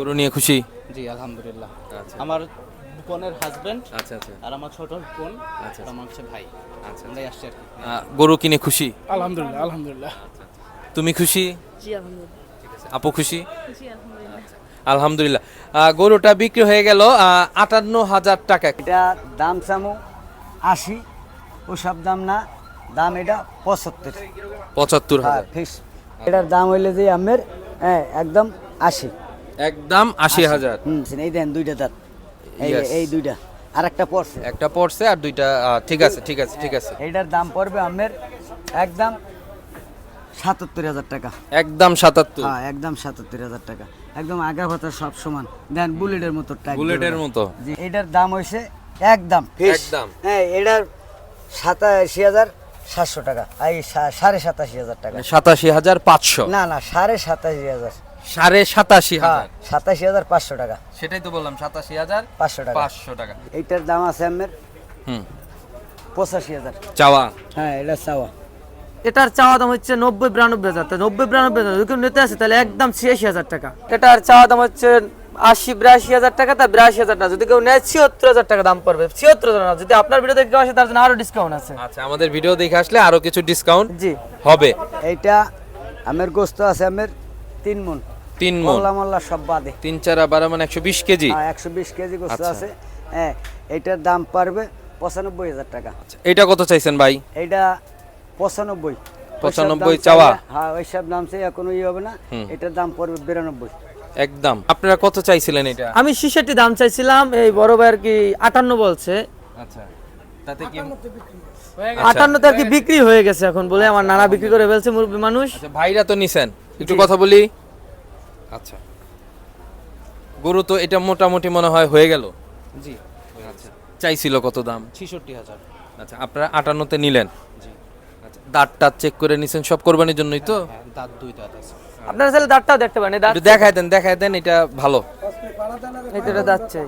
গরু নিয়ে খুশি? জি আলহামদুলিল্লাহ। আচ্ছা। আমার বোনের হাজবেন্ড আচ্ছা আচ্ছা। আর আমার ছোট বোন আচ্ছা। আর আমার হচ্ছে ভাই। আচ্ছা আমরাই আসছি আর কি। গরু কিনে খুশি? আলহামদুলিল্লাহ আলহামদুলিল্লাহ। তুমি খুশি? জি আলহামদুলিল্লাহ। আপু খুশি? জি আলহামদুলিল্লাহ। আলহামদুলিল্লাহ। গরুটা বিক্রি হয়ে গেল আটান্ন হাজার টাকা। এটা দাম চামু আশি ওসব দাম না। দাম এটা পঁচাত্তর। পঁচাত্তর হ্যাঁ হাজার ফিক্স এটার দাম হইলে যে আমের হ্যাঁ একদম আশি। একদম আশি হাজার। এই দেন দুইটা দাঁত। এই এই দুইটা। আর একটা পড়ছে একটা পড়ছে আর দুইটা ঠিক আছে ঠিক আছে ঠিক আছে। এইটার দাম পড়বে আমের একদম সাতাত্তর হাজার টাকা। একদম সাতাত্তর। হ্যাঁ একদম সাতাত্তর হাজার টাকা। একদম আগা ভাতা সব সমান। দেন বুলেটের মতো টাইপ বুলেটের মতো। জি এটার দাম হইছে একদম। একদম। হ্যাঁ এটার সাতাশি হাজার সাতশো টাকা। এই সাড়ে সাতাশি হাজার টাকা। সাতাশি হাজার পাঁচশো। না না সাড়ে সাতাশি হাজার। সাড়ে সাতাশি হ্যাঁ হাজার। সাতাশি হাজার পাঁচশো টাকা। সেটাই তো বললাম সাতাশি হাজার পাঁচশো টাকা। পাঁচশো টাকা। এইটার দাম আছে আমের? হুম। পঁচাশি হাজার। চাওয়া? হ্যাঁ এটা চাওয়া। এটার চাওয়া দাম হচ্ছে নব্বই বিরানব্বই হাজার। তো নব্বই বিরানব্বই হাজার যদি নিতে আসে তাহলে একদম ছিয়াশি হাজার টাকা। এটার চাওয়া দাম হচ্ছে আশি বিরাশি হাজার টাকা তা বিরাশি হাজার টাকা যদি কেউ নেয় ছিয়াত্তর হাজার টাকা দাম পড়বে। ছিয়াত্তর হাজার না যদি আপনার ভিডিও দেখে আসে তার জন্য আরও ডিসকাউন্ট আছে। আচ্ছা আমাদের ভিডিও দেখে আসলে আরও কিছু ডিসকাউন্ট জি। হবে। এইটা আমের গোস্ত আছে আমের। তিন মন। তিন মন। মোল্লা মোল্লা সব বাদে। তিন চারা বারো মানে একশো বিশ কেজি? হ্যাঁ একশো বিশ কেজি গোস্ত আচ্ছা। আছে। হ্যাঁ এইটার দাম পারবে পঁচানব্বই হাজার টাকা। এটা কত চাইছেন ভাই? এইটা পঁচানব্বই। পঁচানব্বই চাওয়া? হ্যাঁ ওইসব দাম কোনো ইয়ে হবে না। এটার দাম পড়বে বিরানব্বই। একদম। আপনারা কত চাইছিলেন এটা? আমি শিশাটি দাম চাইছিলাম এই বড় ভাই আর কি আটান্ন বলছে। আচ্ছা তাতে কি আটান্নতে আর কি বিক্রি হয়ে গেছে এখন বলে আমার নানা বিক্রি করে ফেলছে মুরব্বী মানুষ। আচ্ছা ভাইরা তো নিছেন। একটু কথা বলি? আচ্ছা। গরু তো এটা মোটামুটি মনে হয় হয়ে গেল। জি আচ্ছা চাইছিল কত দাম? ছিষট্টি হাজার। আচ্ছা আপনারা আটান্নতে নিলেন। আচ্ছা। দাঁত টাত চেক করে নিছেন সব কোরবানির জন্যই তো? হ্যাঁ দাঁত দুই দাঁত আছে। আপনারা চাইলে দাঁতটাও দেখতে পারেন দাঁত দেখায় দেন দেখায় দেন এটা ভালো। এটা দাঁত চাই।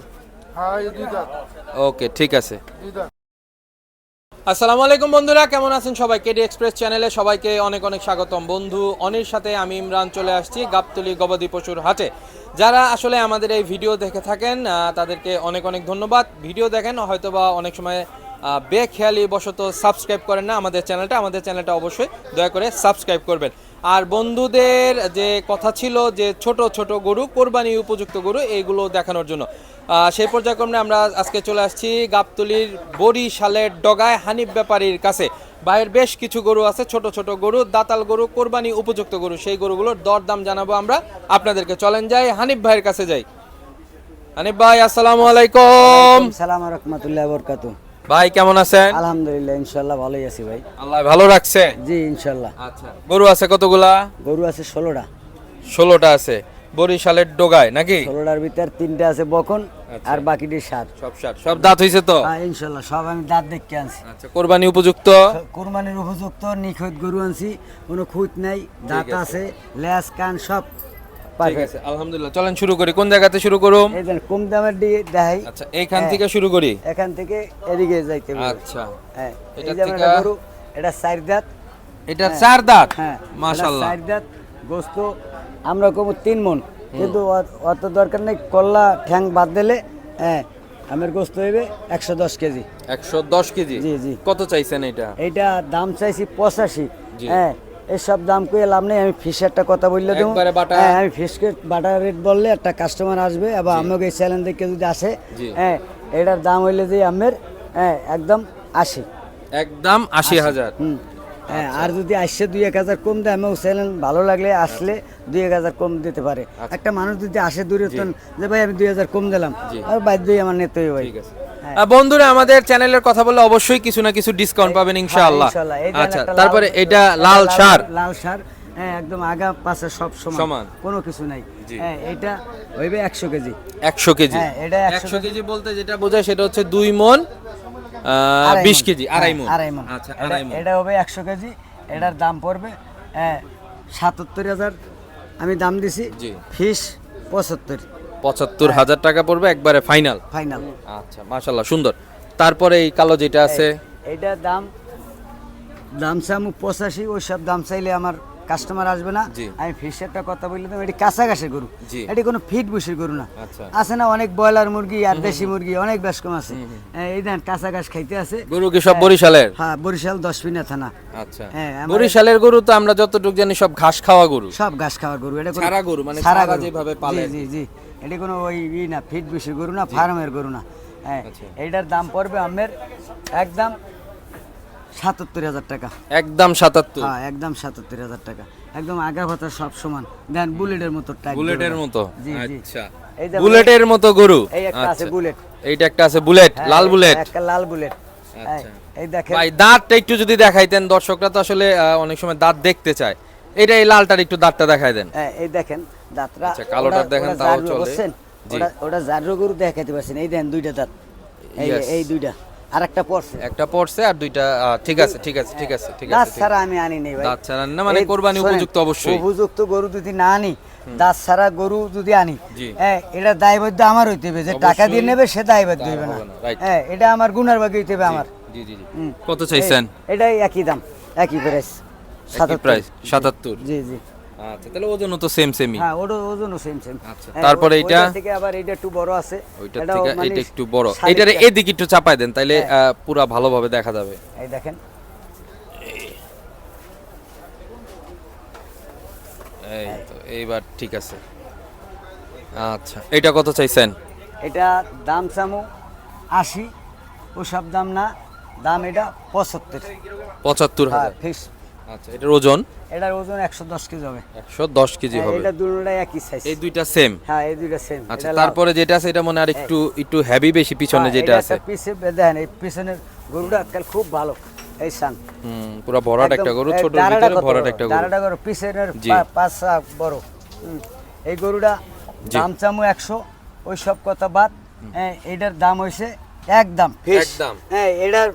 ওকে ঠিক আছে। আসসালামু আলাইকুম বন্ধুরা, কেমন আছেন সবাই? কেডি এক্সপ্রেস চ্যানেলে সবাইকে অনেক অনেক স্বাগতম। বন্ধু অনির সাথে আমি ইমরান চলে আসছি গাবতলি গবাদি পশুর হাটে। যারা আসলে আমাদের এই ভিডিও দেখে থাকেন তাদেরকে অনেক অনেক ধন্যবাদ। ভিডিও দেখেন, হয়তোবা অনেক সময় বেখেয়ালি বশত সাবস্ক্রাইব করেন না আমাদের চ্যানেলটা আমাদের চ্যানেলটা অবশ্যই দয়া করে সাবস্ক্রাইব করবেন। আর বন্ধুদের যে কথা ছিল যে ছোট ছোট গরু, কোরবানি উপযুক্ত গরু, এইগুলো দেখানোর জন্য। সেই পর্যায়ক্রমে আমরা আজকে চলে আসছি গাবতলির বরিশালের ডগায় হানিফ ব্যাপারীর কাছে। বাইরের বেশ কিছু গরু আছে, ছোট ছোট গরু, দাতাল গরু, কোরবানি উপযুক্ত গরু, সেই গরুগুলোর দরদাম জানাব আমরা। আপনাদেরকে চলেন যাই, হানিফ ভাইয়ের কাছে যাই। হানিফ ভাই, আসসালামু আলাইকুম। সালাম রহমতুল্লাহ বরকাতু ভাই কেমন আছেন? আলহামদুলিল্লাহ ইনশাল্লাহ ভালোই আছি ভাই। আল্লাহ ভালো রাখছে? জি ইনশাল্লাহ আচ্ছা গরু আছে কতগুলা? গরু আছে ষোলোটা। ষোলোটা আছে। বরিশালের ডোগায় নাকি? ষোলোটার ভিতর তিনটা আছে বকন আর বাকিটি সাত সব সার। সব দাঁত হইছে তো? হ্যাঁ ইনশাল্লাহ সব আমি দাঁত দেখতে আনছি। আচ্ছা কোরবানি উপযুক্ত? কোরবানির উপযুক্ত নিখুঁত গরু আনছি কোনো খুঁত নাই দাঁত আছে লেজ কান সব পারফেক্ট। আলহামদুলিল্লাহ। চলেন শুরু করি। কোন জায়গাতে শুরু করুম এই দেন কম দামের দিয়ে দেখাই। আচ্ছা এইখান থেকে শুরু করি? এখান থেকে এদিকে যাইতে হবে আচ্ছা। হ্যাঁ এই থেকে- এটা চার দাঁত। এটা চার দাঁত? হ্যাঁ মাশাআল্লাহ। চার দাঁত গোস্ত আমরা কম তিন মন। কিন্তু অত- দরকার নেই কল্লা ঠ্যাং বাদ দিলে হ্যাঁ আমের গোস্ত হইবে একশো দশ কেজি। একশো দশ কেজি? জি, জি। কত চাইছেন এটা? এইটা দাম চাইছি পঁচাশি। হ্যাঁ এসব দাম কয়ে লাভ নেই আমি ফিস একটা কথা বললে দেবো। হ্যাঁ আমি ফিসকে বাটার রেট বললে একটা কাস্টমার আসবে এবং আমাকে এই চ্যানেল দেখে যদি আসে হ্যাঁ এটার দাম হইলে যে আমের হ্যাঁ একদম আশি। একদম আশি। হাজার। হুম। হ্যাঁ আর যদি আসছে দুই এক হাজার কম দেয় আমার চ্যানেল ভালো লাগলে আসলে দুই এক হাজার কম দিতে পারে। একটা মানুষ যদি আসে দূরে যে ভাই আমি দুই হাজার কম দিলাম। আর বাধ্যই আমার নিতেই ভাই। ঠিক আছে। বন্ধুরা আমাদের চ্যানেলের কথা বললে অবশ্যই কিছু না কিছু ডিসকাউন্ট পাবেন ইনশাআল্লাহ। হ্যাঁ, ইনশাআল্লাহ। আচ্ছা তারপরে এটা লাল সার। লাল সার। হ্যাঁ একদম আগা পাশে সব সমান। কোনো কিছু নাই। হ্যাঁ এটা হইবে একশো কেজি। একশো কেজি। হ্যাঁ, এটা 100 একশো কেজি। বলতে যেটা বোঝায় সেটা হচ্ছে দুই মন আড়াই বিশ। কেজি আড়াই হ্যাঁ, মন। আড়াই মন। আচ্ছা আড়াই মন। এটা হবে একশো কেজি এটার দাম পড়বে হ্যাঁ সাতাত্তর হাজার। আমি দাম দিছি জি। ফিস পঁচাত্তর। পঁচাত্তর হাজার টাকা পড়বে একবারে ফাইনাল। ফাইনাল। আচ্ছা মাশাল্লাহ সুন্দর। তারপরে এই কালো যেটা আছে? এইটার দাম দাম চামু পঁচাশি ওই সব দাম চাইলে আমার কাস্টমার আসবে না। আমি ফিসের একটা কথা বললাম এটি কাঁচা ঘাসের গরু এটি কোনো ফিট বুসির গরু না। আচ্ছা। আছে না অনেক ব্রয়লার মুরগি আর দেশি মুরগি অনেক বেশ কম আছে। এই দেন কাঁচা ঘাস খাইতে আছে। গরু কি সব বরিশালের? হ্যাঁ বরিশাল দশ পিনা থানা। আচ্ছা। হ্যাঁ, বরিশালের গরু তো আমরা যতটুকু জানি সব ঘাস খাওয়া গরু। সব ঘাস খাওয়া গরু। এটা ছাড়া গরু, মানে ছাড়া গরু। যেভাবে পালে। জি জি। এটি কোনো ওই ই না ফিট বেশি গরু না ফার্মের গরু না। হ্যাঁ আচ্ছা। এইটার দাম পড়বে আমের একদম সাতাত্তর হাজার টাকা। একদম সাতাত্তর। হ্যাঁ একদম সাতাত্তর হাজার টাকা। একদম আগা ভাতা সব সমান। দেন বুলেটের মতো বুলেটের মতো? আচ্ছা। বুলেটের মতো গরু? এই একটা আছে আচ্ছা। বুলেট। এইটা একটা আছে বুলেট হ্যাঁ, লাল বুলেট? একটা লাল বুলেট। আচ্ছা। এই দেখেন। ভাই দাঁতটা একটু যদি দেখাইতেন দর্শকরা তো আসলে অনেক সময় দাঁত দেখতে চায়। এটা এই লালটার একটু দাঁতটা দেখাই দেন। হ্যাঁ, এই দেখেন দাঁতরা আচ্ছা, কালোটার ওটা- দেখেন ওটা তাও চলে। ওটা ওটা জাররো গরু দেখাতে পারছেন। এই দেন দুইটা দাঁত। এই এই দুইটা। আর একটা পড়ছে একটা পড়ছে আর দুইটা ঠিক আছে ঠিক আছে ঠিক আছে ঠিক আছে ঠিক ছাড়া আমি আনি নাই ভাই। দাঁত ছাড়া না, মানে কোরবানি উপযুক্ত অবশ্যই। উপযুক্ত গরু যদি না আনি দাঁত ছাড়া গরু যদি আনি হ্যাঁ এটা দায়বদ্ধ আমার হইতে হবে যে টাকা দিয়ে নেবে সে দায়বদ্ধ হইবে না। হ্যাঁ এটা আমার গুনার ভাগে হইতে হবে আমার। জি জি জি। কত চাইছেন? এটাই একই দাম একই প্রাইস একই প্রাইস সাতাত্তর। জি জি। আচ্ছা তাহলে ওজনও তো সেম সেমই হ্যাঁ ওটা ওজনও সেম সেম আচ্ছা, তারপরে এইটা? থেকে আবার এটা একটু বড় আছে। এটাও থেকে মানে এটা একটু বড়। টাইপ। এদিকে একটু চাপাই দেন তাইলে হ্যাঁ। পুরা ভালোভাবে দেখা যাবে। এই দেখেন। এই তো এইবার ঠিক আছে। আচ্ছা এটা কত চাইছেন? এটা দাম চামু আশি ওসব দাম না। দাম এটা পঁচাত্তর। পঁচাত্তর হ্যাঁ হাজার ফিক্স আচ্ছা এটার ওজন? এটার ওজন একশো দশ কেজি হবে। একশো দশ কেজি হ্যাঁ, হবে। এটা দুটোটাই একই সাইজ এই দুইটা সেম হ্যাঁ এই দুইটা সেম আচ্ছা তারপরে যেটা আছে এটা মনে হয় আর একটু একটু হেভি বেশি পিছনে হ্যাঁ, যেটা আছে। পিছে দেখেন এই পিছনের গরুটা আজকাল খুব ভালো। এই সান হুম পুরো ভরাট একটা গরু ছোট ভিতরে ভরাট একটা গরু। দাঁড়াটা গরু পিছনের জি। পা- বড়। এই গরুটা। দাম চামু একশো ওই সব কথা বাদ। হ্যাঁ এটার দাম হয়েছে একদম। একদম। হ্যাঁ এটার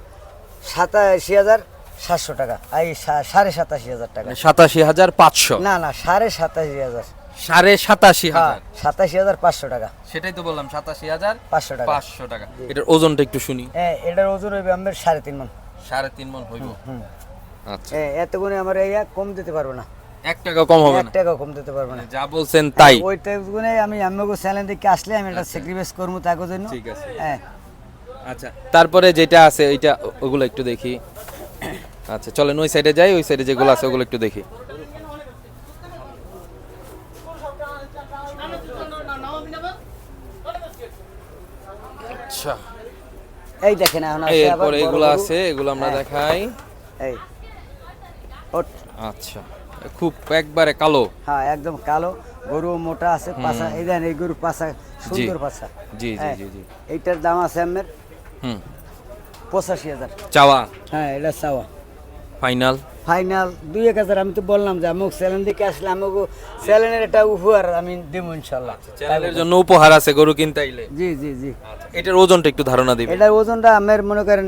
সাতাশি হাজার সাতশো টাকা। এই সাড়ে সাতাশি হাজার টাকা। সাতাশি হাজার পাঁচশো? না না সাড়ে সাতাশি হাজার। সাড়ে সাতাশি হ্যাঁ হাজার? সাতাশি হাজার পাঁচশো টাকা। সেটাই তো বললাম সাতাশি হাজার পাঁচশো টাকা। পাঁচশো টাকা। এটার ওজনটা একটু শুনি। হ্যাঁ এটার ওজন হইবে আমার সাড়ে তিন মন। সাড়ে তিন মন হইব? আচ্ছা। আমার এই কম দিতে পারব না। এক টাকা কম হবে এক টাকা কম দিতে পারব না। যা বলছেন তাই। গুণে আমি আমিগো চ্যানেল দেখে আসলে আমি এটা স্যাক্রিফাইস করব তাকে জন্য। ঠিক আছে। হ্যাঁ। আচ্ছা তারপরে যেটা আছে ওইটা ওগুলো একটু দেখি। আচ্ছা চলেন ওই সাইডে যাই ওই সাইডে যেগুলো আছে ওগুলো একটু দেখি। আচ্ছা। এই দেখেন এখন আছে আবার এগুলো আছে এগুলো আমরা হ্যাঁ। দেখাই। এই। ওট। আচ্ছা খুব একবারে কালো। হ্যাঁ একদম কালো। গরু মোটা আছে পাছা এই দেন এই গরু পাছা সুন্দর পাছা। জি, জি, হ্যাঁ, জি, জি। এইটার দাম আছে আমার। হুম। পঁচাশি হাজার। চাওয়া? হ্যাঁ এটা চাওয়া। ফাইনাল ফাইনাল দুই এক হাজার আমি তো বললাম যে আমাকে চ্যানেল দেখে আসলে আমাকে চ্যানেলের একটা উপহার আমি দেবো ইনশাল্লাহ। চ্যানেলের জন্য উপহার আছে গরু কিনতে আইলে। জি জি জি। আচ্ছা এটার ওজনটা একটু ধারণা দিবেন। এটার ওজনটা আমার মনে করেন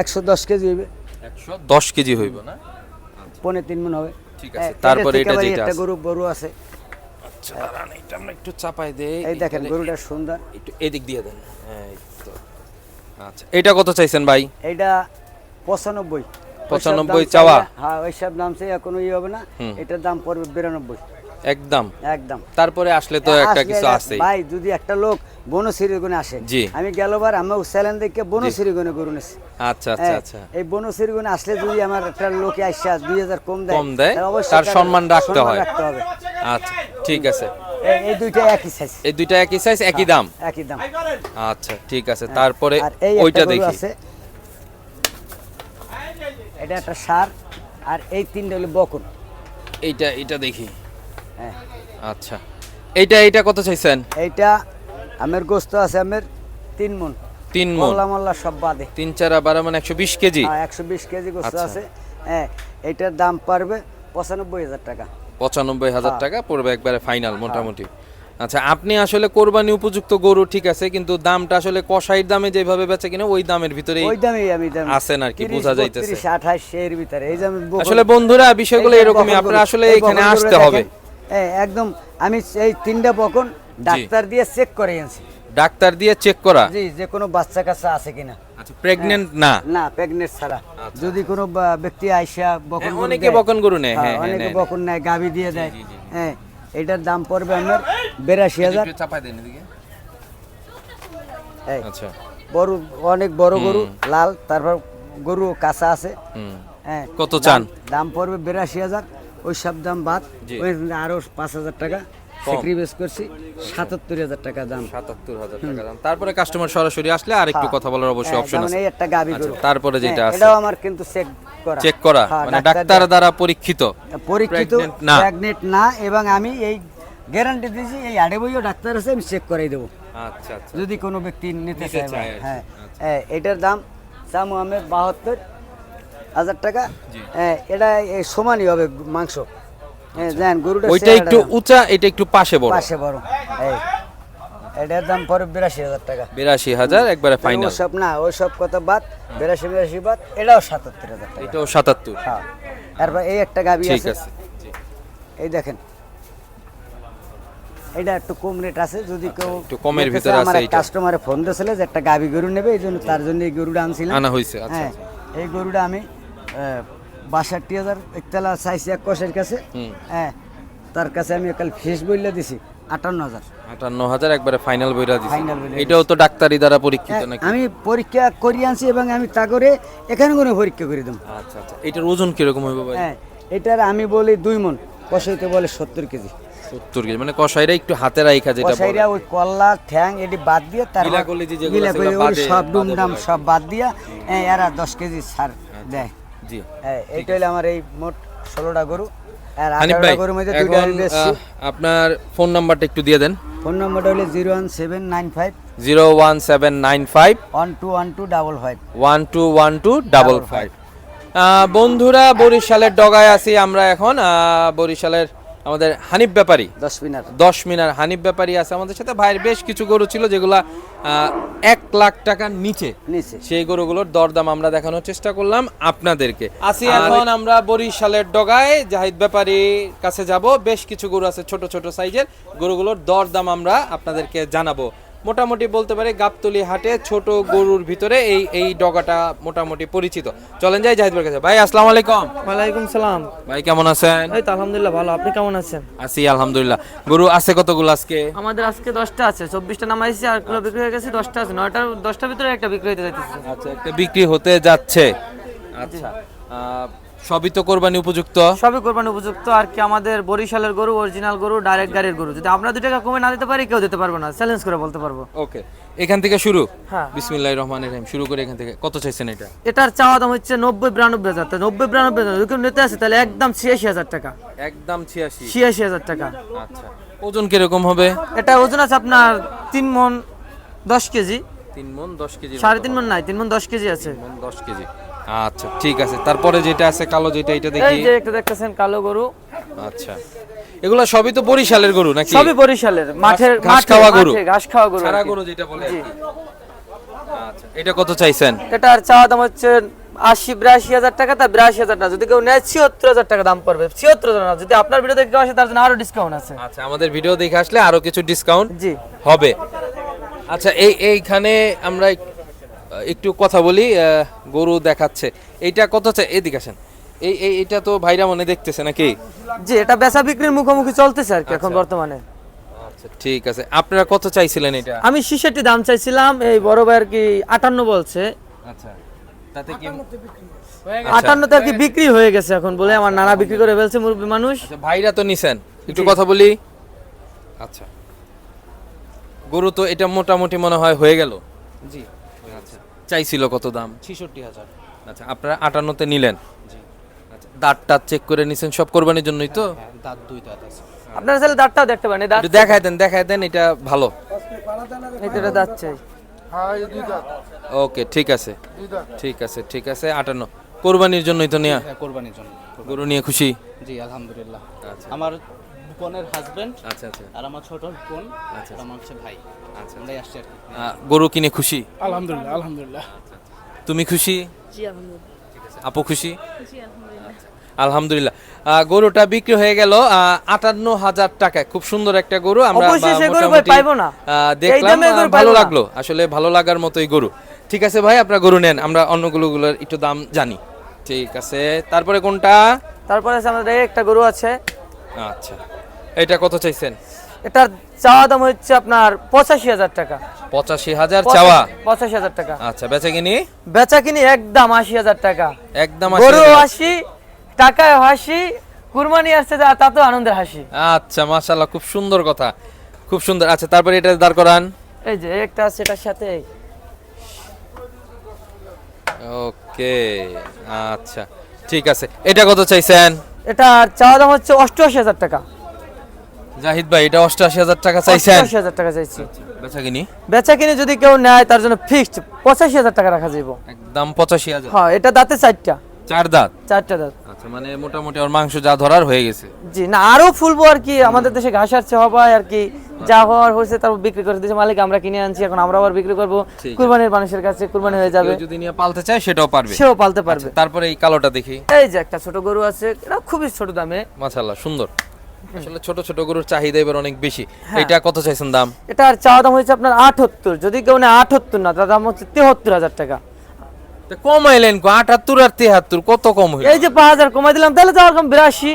একশো দশ কেজি হইবে। একশো দশ কেজি হইব না? পনেরো তিন মন হবে। ঠিক আছে, হ্যাঁ, তারপরে এটা যেটা একটা। গরু গরু আছে। আচ্ছা এটা আমরা একটু চাপাই দেই। এই দেখেন গরুটা সুন্দর। একটু এদিক দিয়ে দেন। তো। আচ্ছা এটা কত চাইছেন ভাই? এইটা পঁচানব্বই। পঁচানব্বই চাওয়া? হ্যাঁ ওই সব দাম চাই কোনো ইয়ে হবে না। এটার দাম পড়বে বিরানব্বই। একদম। একদম। তারপরে আসলে তো একটা কিছু আছে ভাই যদি একটা লোক বনশ্রী গুনে আসে জি। আমি গেলবার আমি চ্যালেঞ্জ দেখে বনশ্রী গুনে গরু নিছি। আচ্ছা আচ্ছা হ্যাঁ, আচ্ছা। এই বনশ্রী গুনে আসলে যদি আমার একটা লোকে আসা দুই হাজার কম দেয় কম দেয়, তার সম্মান রাখতে হয়। রাখতে হবে। আচ্ছা ঠিক আছে। এই- দুইটা একই সাইজ এই দুইটা একই সাইজ একই দাম? একই দাম। আচ্ছা ঠিক আছে তারপরে ওইটা দেখি। এটা একটা সার আর এই তিনটা হলো বকন। এইটা এইটা দেখি। হ্যাঁ। আচ্ছা এইটা এইটা কত চাইছেন? এইটা আমের গোস্ত আছে আমের তিন মন। তিন মন? মোল্লা সব বাদে। তিন চার বারো মানে একশো বিশ কেজি? একশো বিশ কেজি গোস্ত আচ্ছা। আছে। হ্যাঁ এইটার দাম পারবে পঁচানব্বই হাজার টাকা। পঁচানব্বই হাজার হ্যাঁ। টাকা পড়বে একবারে ফাইনাল মোটামুটি। আচ্ছা আপনি আসলে কোরবানি উপযুক্ত গরু ঠিক আছে কিন্তু দামটা আসলে কষাইয়ের দামে যেভাবে বেচে কিনা ওই দামের ভিতরে ওই দামেই আমি দাম আছেন আর কি, বোঝা যাইতেছে। আঠাশ এর ভিতরে। এই যে আসলে বন্ধুরা বিষয়গুলো এরকমই আপনারা আসলে এখানে আসতে হবে। হ্যাঁ একদম আমি এই তিনটা বকন ডাক্তার দিয়ে চেক করে আনছি ডাক্তার দিয়ে চেক করা? জি যে কোনো বাচ্চা কাচ্চা আছে কিনা। আচ্ছা প্রেগনেন্ট না? না প্রেগনেন্ট ছাড়া। আচ্ছা। যদি কোনো ব্যক্তি আইসা বকন হ্যাঁ, অনেকে বকন গরু নেয়, হ্যাঁ, হ্যাঁ, হ্যাঁ, অনেকে বকন নেয় গাভি দিয়ে দেয়। হ্যাঁ এটার দাম পড়বে আপনার বিরাশি হাজার। চাপাই দেন এদিকে। আচ্ছা। বড় অনেক বড় গরু লাল তারপর গরু কাঁচা আছে। হ্যাঁ কত চান? দাম পড়বে বিরাশি হাজার। ওই সব দাম বাদ। ওই আরও পাঁচ হাজার টাকা। স্যাক্রিফাইস করছি সাতাত্তর হাজার টাকা দাম। সাতাত্তর হাজার টাকা দাম। তারপরে কাস্টমার সরাসরি আসলে আর একটু কথা বলার অবশ্যই হ্যাঁ, অপশন আছে। একটা গাভি আচ্ছা, তারপরে যেটা হ্যাঁ, আছে। এটাও আমার কিন্তু চেক করা। চেক করা? হ্যাঁ, মানে ডাক্তার দ্বারা পরীক্ষিত? পরীক্ষিত না। প্রেগনেন্ট না এবং আমি এই গ্যারান্টি দিয়েছি এই আড়ে বইও ডাক্তার আছে আমি চেক করাই দেবো। আচ্ছা আচ্ছা। যদি কোনো ব্যক্তি নিতে চায় হ্যাঁ আচ্ছা। হ্যাঁ, এটার দাম চামু আমি বাহাত্তর হাজার টাকা। হ্যাঁ, এটা সমানই হবে মাংস। হ্যাঁ ওইটা একটু উঁচা এটা একটু পাশে বড়। পাশে বড়। এই এটার দাম বিরাশি হাজার টাকা। বিরাশি হাজার একবারে ফাইনাল না বাদ বিরাশি বিরাশি বাদ এটাও সাতাত্তর হাজার টাকা। এটাও সাতাত্তর। হ্যাঁ। তারপর এই একটা গাবি ঠিক আছে। এই দেখেন। এটা একটু কম রেট আছে যদি কেউ একটু কমের ভিতরে আছে কাস্টমারে ফোন দিয়েছিল যে একটা গাবি গরু নেবে এই জন্য তার জন্য এই গরুটা আনছিলাম। আনা হয়েছে আচ্ছা হ্যাঁ আচ্ছা। এই গরুটা আমি বাষট্টি হাজার একতলা চাইছি এক কষের কাছে। হ্যাঁ তার কাছে আমি কাল ফিস বইলে দিছি আটান্ন হাজার। আটান্ন হাজার একবারে ফাইনাল বইরা দিছে। এটাও তো ডাক্তারি দ্বারা পরীক্ষিত হ্যাঁ, নাকি? আমি পরীক্ষা করি আনছি এবং আমি তা করে এখানে কোনো পরীক্ষা করে দেবো। আচ্ছা আচ্ছা। এটার ওজন কীরকম হবে ভাই? হ্যাঁ এটার আমি বলি দুই মন কষাইতে বলে সত্তর কেজি। সত্তর কেজি মানে কষাইরা একটু হাতে রাইখা যেটা কষাইরা ওই কল্লা ঠ্যাং এটি বাদ দিয়ে তার গিলা কলি সব ডুম বাদে ডাম বলা। হয়। সব বাদ দিয়া এরা দশ কেজি সার দেয়। জি। হ্যাঁ, এইটা হলো আমার এই মোট ষোলোটা গরু। আর আঠারোটা গরুর মধ্যে দুইটা আমি বেচছি আপনার ফোন নাম্বারটা একটু দিয়ে দেন। ফোন নাম্বারটা হলো zero one seven nine five. Zero one seven nine five. One two one two double five. One two one two double five. বন্ধুরা বরিশালের ডগায় আছি আমরা এখন। বরিশালের আমাদের হানিফ ব্যাপারী। দশ মিনার। দশ মিনার হানিফ ব্যাপারী আছে আমাদের সাথে। ভাইয়ের বেশ কিছু গরু ছিল যেগুলা এক লাখ টাকার নিচে। সেই গরুগুলোর দরদাম আমরা দেখানোর চেষ্টা করলাম আপনাদেরকে। আসি এখন আমরা বরিশালের ডগায় জাহিদ ব্যাপারীর কাছে যাব। বেশ কিছু গরু আছে ছোট ছোট সাইজের। গরুগুলোর দরদাম আমরা আপনাদেরকে জানাব। মোটামুটি বলতে পারি গাবতলি হাটে ছোট গরুর ভিতরে এই এই ডগাটা মোটামুটি পরিচিত। চলেন যাই জাহিদ ভাইয়ের কাছে। ভাই আসসালামু আলাইকুম। ওয়ালাইকুম সালাম। ভাই কেমন আছেন? এই তো আলহামদুলিল্লাহ ভালো। আপনি কেমন আছেন? আছি আলহামদুলিল্লাহ। গরু আছে কতগুলো আজকে? আমাদের আজকে দশটা আছে। চব্বিশটা নামাইছি আরগুলো বিক্রি হয়ে গেছে দশটা আছে। নয়টার দশটার ভিতরে একটা বিক্রি হতে যাইতেছে। আচ্ছা একটা বিক্রি হতে যাচ্ছে। আচ্ছা। সবই তো কোরবানি উপযুক্ত? সবই কোরবানি উপযুক্ত আর কি আমাদের বরিশালের গরু অরিজিনাল গরু ডাইরেক্ট গাড়ির গরু। যদি আমরা দু টাকা কমে না দিতে পারি কেউ দিতে পারব না। চ্যালেঞ্জ করে বলতে পারব। ওকে এখান থেকে শুরু? হ্যাঁ। বিসমিল্লাহির রহমানির রহিম শুরু করে এখান থেকে। কত চাইছেন এটা? এটার চাওয়া দাম হচ্ছে নব্বই বিরানব্বই হাজার। নব্বই বিরানব্বই হাজার যদি নিতে আসে তাহলে একদম ছিয়াশি হাজার টাকা। একদম ছিয়াশি। ছিয়াশি হাজার টাকা। আচ্ছা ওজন কীরকম হবে? এটা ওজন আছে আপনার তিন মন দশ কেজি। তিন মন দশ কেজি সাড়ে তিন মন নাই তিন মন দশ কেজি আছে। মন দশ কেজি। আচ্ছা ঠিক আছে। তারপরে যেটা আছে কালো যেটা এটা দেখি। এই যে একটা দেখতেছেন কালো গরু। আচ্ছা। এগুলা সবই তো বরিশালের গরু নাকি? সবই বরিশালের। মাঠের ঘাস খাওয়া গরু। ঘাস খাওয়া গরু সারা গরু যেটা বলে আচ্ছা এটা কত চাইছেন? এটার চাওয়া দাম হচ্ছে আশি বিরাশি হাজার টাকা তা বিরাশি হাজার টাকা যদি কেউ নেয় ছিয়াত্তর হাজার টাকা দাম পড়বে। ছিয়াত্তর হাজার না। যদি আপনার ভিডিও দেখে আসে তার জন্য আরও ডিসকাউন্ট আছে। আচ্ছা আমাদের ভিডিও দেখে আসলে আরও কিছু ডিসকাউন্ট জি। হবে। আচ্ছা এই এইখানে আমরা একটু কথা বলি আহ, গরু দেখাচ্ছে। এইটা কত চাই এদিকে আসেন। এই এই এটা তো ভাইরা মনে দেখতেছে নাকি? জি এটা বেচা বিক্রির মুখোমুখি চলতেছে আর কি এখন বর্তমানে। আচ্ছা ঠিক আছে। আপনারা কত চাইছিলেন এটা? আমি শিশাটি দাম চাইছিলাম এই বড় ভাই আর কি আটান্ন বলছে। আচ্ছা তাতে কি আটান্নতে আর কি বিক্রি হয়ে গেছে এখন বলে আমার নানা বিক্রি করে ফেলছে মুরব্বী মানুষ। আচ্ছা ভাইরা তো নিছেন। একটু কথা বলি। আচ্ছা। গরু তো এটা মোটামুটি মনে হয় হয়ে গেল। জি। আচ্ছা চাইছিল কত দাম? ছিষট্টি হাজার। আচ্ছা আপনারা আটান্নতে নিলেন? আচ্ছা দাঁত টাত চেক করে নিছেন সব কোরবানির জন্যই তো? হ্যাঁ দাঁত দুই দাঁত আছে। আপনারা চাইলে দাঁতটাও দেখতে পারেন দাঁত দেখায় দেন দেখায় দেন এটা ভালো। এটা দাঁত চাই। ওকে ঠিক আছে। ঠিক আছে ঠিক আছে আটান্ন। কোরবানির জন্যই তো নেয়া? হ্যাঁ কোরবানির জন্য। গরু নিয়ে খুশি? জি আলহামদুলিল্লাহ। আচ্ছা। আমার বোনের হাজবেন্ড আচ্ছা আচ্ছা। আর আমার ছোট বোন আচ্ছা আমার হচ্ছে ভাই। আচ্ছা আমরাই আসছি আর কি। গরু কিনে খুশি? আলহামদুলিল্লাহ আলহামদুলিল্লাহ। তুমি খুশি? জি আলহামদুলিল্লাহ। আপু খুশি? জি আলহামদুলিল্লাহ। আলহামদুলিল্লাহ। গরুটা বিক্রি হয়ে গেল আটান্ন হাজার টাকায়। খুব সুন্দর একটা গরু আমরা দেখলাম ভালো লাগল। আসলে ভালো লাগার মতোই গরু। ঠিক আছে ভাই আপনার গরু নেন আমরা অন্যগুলোগুলোর একটু দাম জানি। ঠিক আছে তারপরে কোনটা? তারপরে আমাদের একটা গরু আছে। আচ্ছা। এটা কত চাইছেন? এটার চাওয়া দাম হচ্ছে আপনার পঁচাশি হাজার টাকা। পঁচাশি হাজার চাওয়া? পঁচাশি হাজার টাকা। আচ্ছা বেচে কিনি? বেচা কিনি একদম আশি হাজার টাকা। একদম গরু। হাসি টাকায় হাসি কুরবানি আসছে তা- তাতেও আনন্দের হাসি। আচ্ছা মাশাল্লাহ খুব সুন্দর কথা। খুব সুন্দর। আচ্ছা তারপরে এটা দাঁড় করান। এই যে একটা আছে এটার সাথে। ওকে আচ্ছা ঠিক আছে। এটা কত চাইছেন? এটার চাওয়া দাম হচ্ছে অষ্টআশি হাজার টাকা। জাহিদ ভাই এটা অষ্টআশি হাজার টাকা চাইছেন? অষ্টআশি হাজার টাকা চাইছি। বেচা কিনি? বেচা কিনে যদি কেউ নেয় তার জন্য ফিক্সড পঁচাশি হাজার টাকা রাখা যাইব। একদম পঁচাশি হাজার। হ্যাঁ এটা দাঁতে চারটা। চার দাঁত? চারটা দাঁত। আচ্ছা মানে মোটামুটি ওর মাংস যা ধরার হয়ে গেছে। জি না আরও ফুলবো আর কি আমাদের দেশে ঘাস হবাই আর কি যা হওয়ার হয়েছে তারপর বিক্রি করে দিয়েছে মালিক আমরা কিনে আনছি এখন আমরা আবার বিক্রি করব। কুরবানির মানুষের কাছে কুরবানি হয়ে যাবে। যদি নিয়ে পালতে চায় সেটাও পারবে। সেও পালতে পারবে। তারপরে এই কালোটা দেখি। এই যে একটা ছোট গরু আছে এটা খুবই ছোট দামে। মাশাল্লাহ সুন্দর। আসলে ছোট ছোট গরুর চাহিদা এবার অনেক বেশি। এটা কত চাইছেন দাম? এটার চাওয়া দাম হয়েছে আপনার আটাত্তর। যদি কেউ নেয় আটাত্তর না তার দাম হচ্ছে তেহত্তর হাজার টাকা। কমাইলেন আটাত্তর আর তেহাত্তর কত কম হইল? এই যে পাঁচ হাজার কমাই দিলাম তাহলে তো রকম বিরাশি।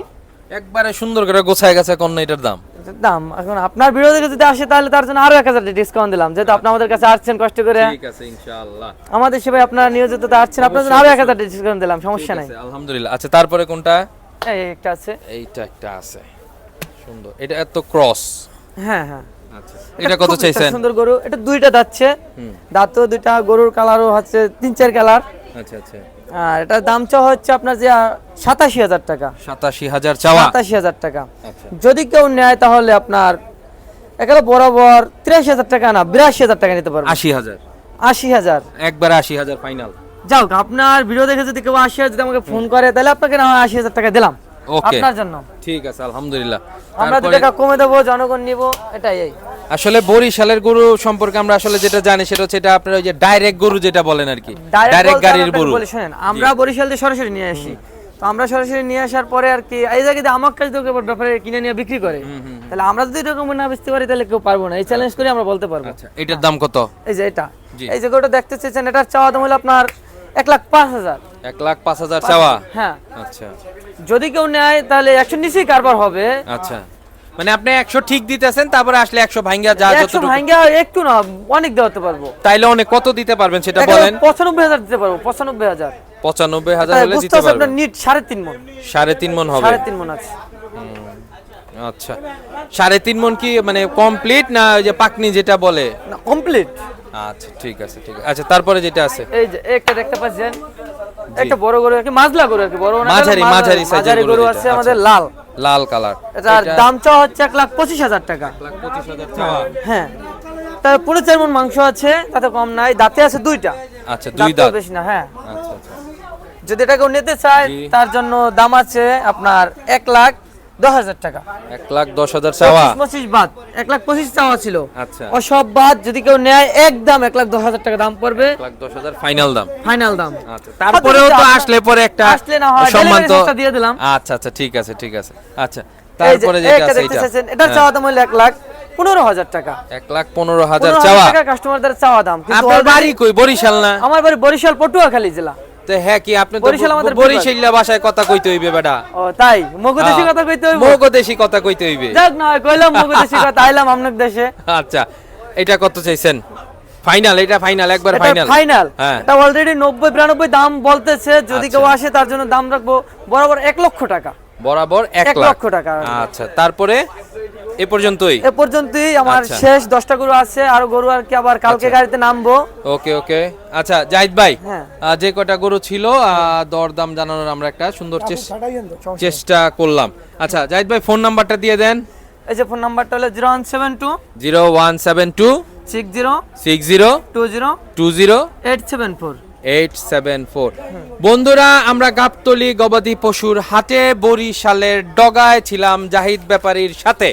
একবারে সুন্দর করে গোছায় গেছে কোন এটার দাম। দাম এখন আপনার বিরোধী যদি আসে তাহলে তার জন্য আরও এক হাজার ডিসকাউন্ট দিলাম। যেহেতু আপনি আমাদের কাছে আসছেন কষ্ট করে। ঠিক আছে ইনশাআল্লাহ। আমাদের সেবাই আপনারা নিয়োজিত আসছেন আপনার জন্য আরও এক হাজার ডিসকাউন্ট দিলাম সমস্যা নাই। আলহামদুলিল্লাহ। আচ্ছা তারপরে কোনটা? এই একটা আছে। এইটা একটা আছে। সুন্দর। এটা এত ক্রস। হ্যাঁ হ্যাঁ। আচ্ছা। এটা কত চাইছেন? সুন্দর গরু। এটা দুইটা দাচ্ছে দাঁতও দুইটা গরুর কালারও হচ্ছে তিন চার কালার। আচ্ছা আচ্ছা। আর এটার দাম চাওয়া হচ্ছে আপনার যে সাতাশি হাজার টাকা। সাতাশি হাজার চাওয়া। সাতাশি হাজার টাকা। আচ্ছা। যদি কেউ নেয় তাহলে আপনার এখানে বরাবর তিরাশি হাজার টাকা না বিরাশি হাজার টাকা নিতে পারবে। আশি হাজার। আশি হাজার। একবার আশি হাজার ফাইনাল। যাও আপনার ভিডিও দেখে যদি কেউ আশি হাজার যদি আমাকে ফোন করে তাহলে আপনাকে না আশি হাজার টাকা দিলাম। আপনার জন্য। ঠিক আছে আলহামদুলিল্লাহ। আমরা দু টাকা কমে দেবো জনগণ নিব এটাই এই। আসলে বরিশালের গরু সম্পর্কে আমরা আসলে যেটা জানি সেটা হচ্ছে এটা আপনার ওই যে ডাইরেক্ট গরু যেটা বলেন আর কি। ডাইরেক্ট গাড়ির গরু। শোনেন আমরা বরিশাল দিয়ে সরাসরি নিয়ে আসি। তো আমরা সরাসরি নিয়ে আসার পরে আর কি এই জায়গায় আমার কাছে তো ব্যাপারে কিনে নিয়ে বিক্রি করে তাহলে আমরা যদি এরকম না বেচতে পারি তাহলে কেউ পারব না। এই চ্যালেঞ্জ করে আমরা বলতে পারব। আচ্ছা এটার দাম কত? এই যে এটা। এই যে গরুটা দেখতে চেয়েছেন এটার চাওয়া দাম হলো আপনার এক লাখ পাঁচ হাজার। এক লাখ পাঁচ হাজার চাওয়া? হ্যাঁ। আচ্ছা। যদি কেউ নেয় তাহলে একশো নিচেই কারবার হবে। আচ্ছা। মানে আপনি একশো ঠিক দিতেছেন তারপরে আসলে একশো ভাঙ্গা যা একশো ভাঙ্গা একটু না অনেক দেওয়াতে পারব। তাইলে অনেক কত দিতে পারবেন সেটা বলেন? পঁচানব্বই হাজার দিতে পারব পঁচানব্বই হাজার। পঁচানব্বই হাজার হলে দিতে হবে আপনার নিট সাড়ে তিন মন। সাড়ে তিন মন হবে। সাড়ে তিন মন আছে। আচ্ছা। সাড়ে তিন মন কি মানে কমপ্লিট না ওই যে পাকনি যেটা বলে? না কমপ্লিট আচ্ছা ঠিক আছে ঠিক আছে। আচ্ছা তারপরে যেটা আছে? এই যে একটা দেখতে পাচ্ছেন? একটা বড় গরু আর কি মাঝলা গরু আর কি বড় না মাঝারি, মাঝারি মাঝারি গরু আছে আমাদের লাল। লাল কালার। এটার দাম চাওয়া হচ্ছে এক লাখ পঁচিশ হাজার টাকা। হ্যাঁ। তার পুরো চার মন মাংস আছে তাতে কম নাই দাঁতে আছে দুইটা। আচ্ছা দুই দাঁত। বেশি না হ্যাঁ। আচ্ছা আচ্ছা। যদি এটা কেউ নিতে চায় তার জন্য দাম আছে আপনার এক লাখ দশ হাজার টাকা। এক লাখ দশ হাজার চাওয়া। পঁচিশ বাদ। এক লাখ পঁচিশ চাওয়া ছিল। আচ্ছা। ও সব বাদ যদি কেউ নেয় একদম এক লাখ দশ হাজার টাকা দাম পড়বে। লাখ দশ হাজার ফাইনাল দাম। ফাইনাল দাম। আচ্ছা তারপরেও তো আসলে পরে একটা আসলে না হয় সম্মান তো দিয়ে দিলাম। আচ্ছা আচ্ছা ঠিক আছে ঠিক আছে। আচ্ছা তারপরে যেটা আছে এটা চাওয়া দাম হলো এক লাখ পনেরো হাজার টাকা। এক লাখ পনেরো হাজার চাওয়া। কাস্টমারদের চাওয়া দাম। কিন্তু বাড়ি কই? বরিশাল না? আমার বাড়ি বরিশাল পটুয়াখালী জেলা। তো হ্যাঁ কি আপনি তো বরিশাল আমাদের বরিশাল্লা ভাষায় কথা কইতে হইবে বেটা। ও তাই? মগদেশি কথা কইতে হইবে? মগদেশি কথা কইতে হইবে। যাক না কইলাম মগদেশি কথা আইলাম আপনার দেশে। আচ্ছা এটা কত চাইছেন? ফাইনাল এটা ফাইনাল একবার ফাইনাল। ফাইনাল। হ্যাঁ। এটা অলরেডি নব্বই বিরানব্বই দাম বলতেছে যদি কেউ আসে তার জন্য দাম রাখব বরাবর এক লক্ষ টাকা। বরাবর এক লক্ষ টাকা। আচ্ছা তারপরে এ পর্যন্তই? এ পর্যন্তই আমার আচ্ছা। শেষ দশটা গরু আছে আর গরু আর কি আবার কালকে গাড়িতে নামবো। ওকে ওকে। আচ্ছা জাহিদ ভাই হ্যাঁ। যে কটা গরু ছিল দরদাম জানানোর আমরা একটা সুন্দর চেষ্টা করলাম। আচ্ছা জাহিদ ভাই ফোন নাম্বারটা দিয়ে দেন। এই যে ফোন নাম্বারটা হলো zero one seven two zero one seven two six zero six zero two zero two zero eight seven four. Eight seven four বন্ধুরা আমরা গাবতলি গবাদি পশুর হাটে বরিশালের ডগায় ছিলাম জাহিদ ব্যাপারীর সাথে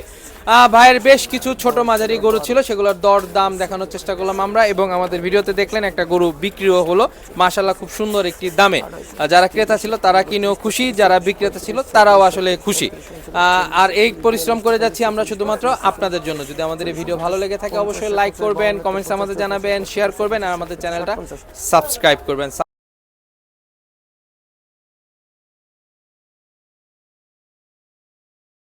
ভাইয়ের বেশ কিছু ছোট মাঝারি গরু ছিল, সেগুলোর দর দাম দেখানোর চেষ্টা করলাম আমরা এবং আমাদের ভিডিওতে দেখলেন একটা গরু বিক্রিও হলো মাশাল্লাহ খুব সুন্দর একটি দামে। যারা ক্রেতা ছিল তারা কিনেও খুশি, যারা বিক্রেতা ছিল তারাও আসলে খুশি। আর এই পরিশ্রম করে যাচ্ছি আমরা শুধুমাত্র আপনাদের জন্য। যদি আমাদের এই ভিডিও ভালো লেগে থাকে, অবশ্যই লাইক করবেন কমেন্টস আমাদের জানাবেন শেয়ার করবেন, আর আমাদের চ্যানেলটা সাবস্ক্রাইব করবেন।